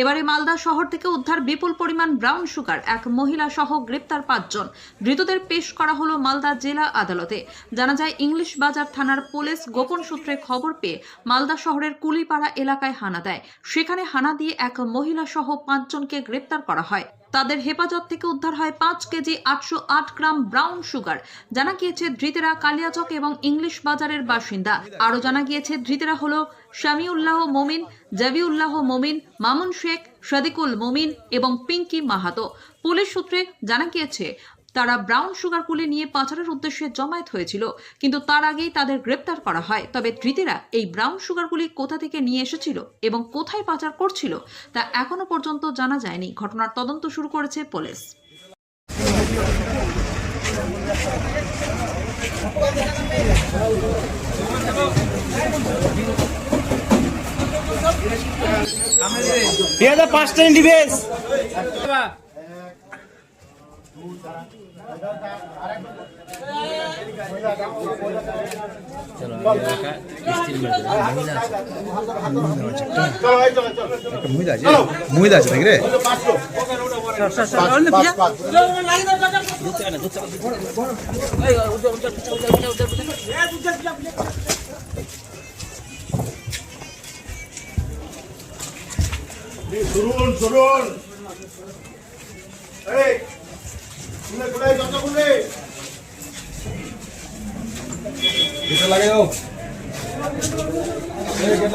এবারে মালদা শহর থেকে উদ্ধার বিপুল পরিমাণ ব্রাউন সুগার এক মহিলা সহ গ্রেপ্তার পাঁচজন। ধৃতদের পেশ করা হলো মালদা জেলা আদালতে। জানা যায়, ইংলিশ বাজার থানার পুলিশ গোপন সূত্রে খবর পেয়ে মালদা শহরের কুলিপাড়া এলাকায় হানা দেয়। সেখানে হানা দিয়ে এক মহিলা সহ পাঁচজনকে গ্রেপ্তার করা হয়। তাদের হেফাজত থেকে উদ্ধার হয় পাঁচ কেজি আটশো আট গ্রাম ব্রাউন সুগার জানা গিয়েছে, ধৃতেরা কালিয়াচক এবং ইংলিশ বাজারের বাসিন্দা। আরও জানা গিয়েছে, ধৃতেরা হলো শামিউল্লাহ মমিন, জাবিউল্লাহ মমিন মামুন শেখ, সাদিকুল মমিন এবং পিঙ্কি মাহাতো। পুলিশ সূত্রে জানা গিয়েছে, তারা ব্রাউন সুগার কুলি নিয়ে পাচারের উদ্দেশ্যে জমায়েত হয়েছিল, কিন্তু তার আগেই তাদের গ্রেপ্তার করা হয়। তবে ধৃতেরা এই ব্রাউন সুগারগুলি কোথা থেকে নিয়ে এসেছিল এবং কোথায় পাচার করছিল, তা এখনও পর্যন্ত জানা যায়নি। ঘটনার তদন্ত শুরু করেছে পুলিশ। দুই হাজার পাঁচটা ডিভেস একটা মহিলা আছে নাকি রে শুনুন শুনুন এই খুলে খুলে যত খুলে। গেটটা লাগাও। এই গেট